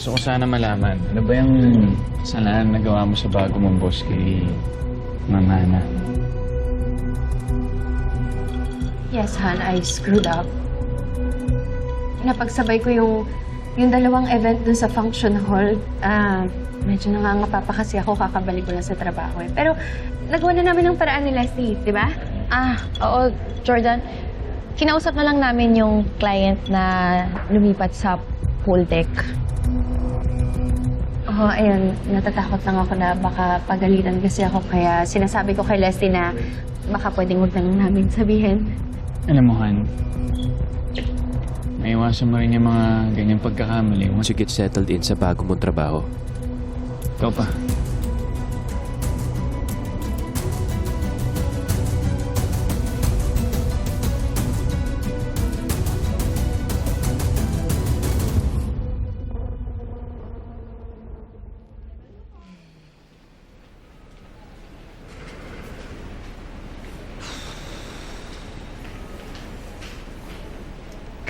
Gusto ko sana malaman, ano ba yung kasalanan na gawa mo sa bago mong boss kay Mama Ana? Yes, Han, I screwed up. Napagsabay ko yung yung dalawang event dun sa function hall. Ah, medyo nangangapa pa kasi ako kakabalik ko lang sa trabaho eh. Pero nagawa na namin ng paraan ni Leslie, di ba? Ah, oo, Jordan. Kinausap na lang namin yung client na lumipat sa pool deck. Oo, ayun. Natatakot lang ako na baka pagalitan kasi ako. Kaya sinasabi ko kay Leslie na baka pwedeng huwag lang namin sabihin. Alam mo, Han, may iwasan mo rin yung mga ganyang pagkakamali. Once you get settled in sa bago mong trabaho, Ikaw pa.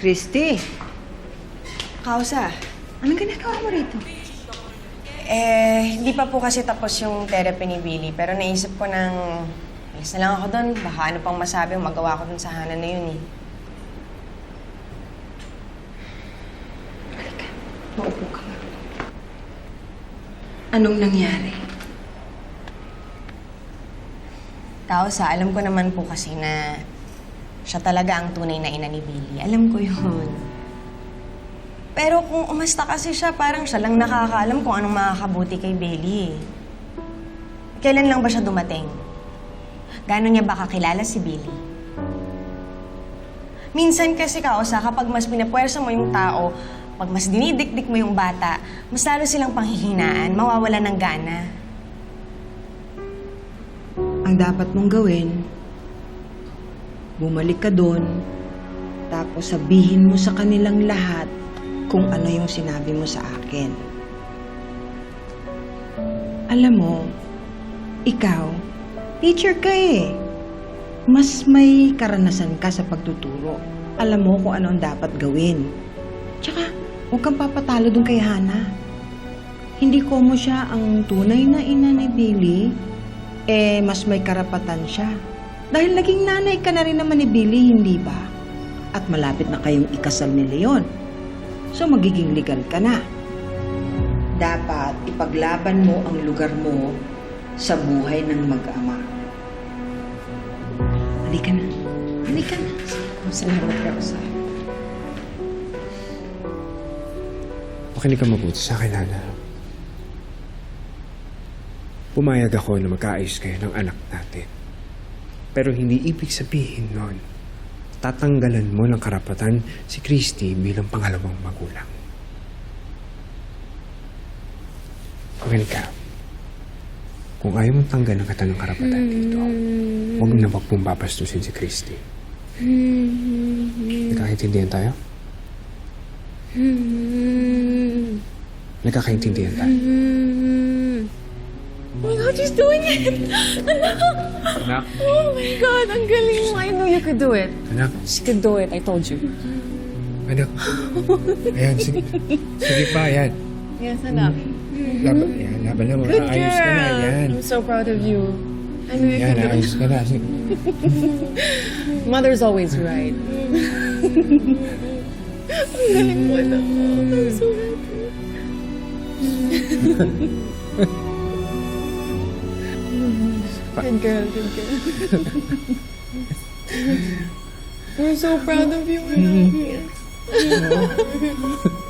Christy. Kausa, anong ginagawa mo rito? Eh, hindi pa po kasi tapos yung therapy ni Billy. Pero naisip ko nang, alis na lang ako doon. Baka ano pang masabi, magawa ko dun sa Hana na yun eh. Maupo ka nga. Anong nangyari? Kausa, alam ko naman po kasi na siya talaga ang tunay na ina ni Billy. Alam ko yun. Pero kung umasta kasi siya, parang siya lang nakakaalam kung anong makakabuti kay Billy eh. Kailan lang ba siya dumating? Gano'n niya ba kakilala si Billy? Minsan kasi kausa, kapag mas pinapwersa mo yung tao, pag mas dinidikdik mo yung bata, mas lalo silang panghihinaan, mawawala ng gana. Ang dapat mong gawin, bumalik ka doon, tapos sabihin mo sa kanilang lahat kung ano yung sinabi mo sa akin. Alam mo, ikaw, teacher ka eh. Mas may karanasan ka sa pagtuturo. Alam mo kung ano ang dapat gawin. Tsaka, huwag kang papatalo dun kay Hana. Hindi ko mo siya ang tunay na ina ni Billy, eh mas may karapatan siya. Dahil naging nanay ka na rin naman ni Billy, hindi ba? At malapit na kayong ikasal ni Leon. So magiging legal ka na. Dapat ipaglaban mo ang lugar mo sa buhay ng mag-ama. Halika na. Halika na. Salamat ka, Kausa. Makinig ka mabuti sa akin, Hana. Pumayag ako na magkaayos kayo ng anak natin. Pero hindi ibig sabihin nun, tatanggalan mo ng karapatan si Christy bilang pangalawang magulang. Makinig ka. Kung ayaw mong tanggalan kita ng karapatan dito, huwag na wag mong babastusin si Christy. Nagkakaintindihan tayo? Nagkakaintindihan tayo? She's doing it! Anak, Oh my God, ang galing mo. I knew you could do it. Anak, She could do it, I told you. anak. Ayan, sige. Sige pa, ayan. Yes, anak. Laban, ayan, laban na mo. Good Ayos ka na, girl. ayan. I'm so proud of you. I knew you Ayan, could do ayos ka na. Sige. it. Mother's always right. ang galing mo, anak. I'm so happy. good girl, good girl. We're so proud of you, anak.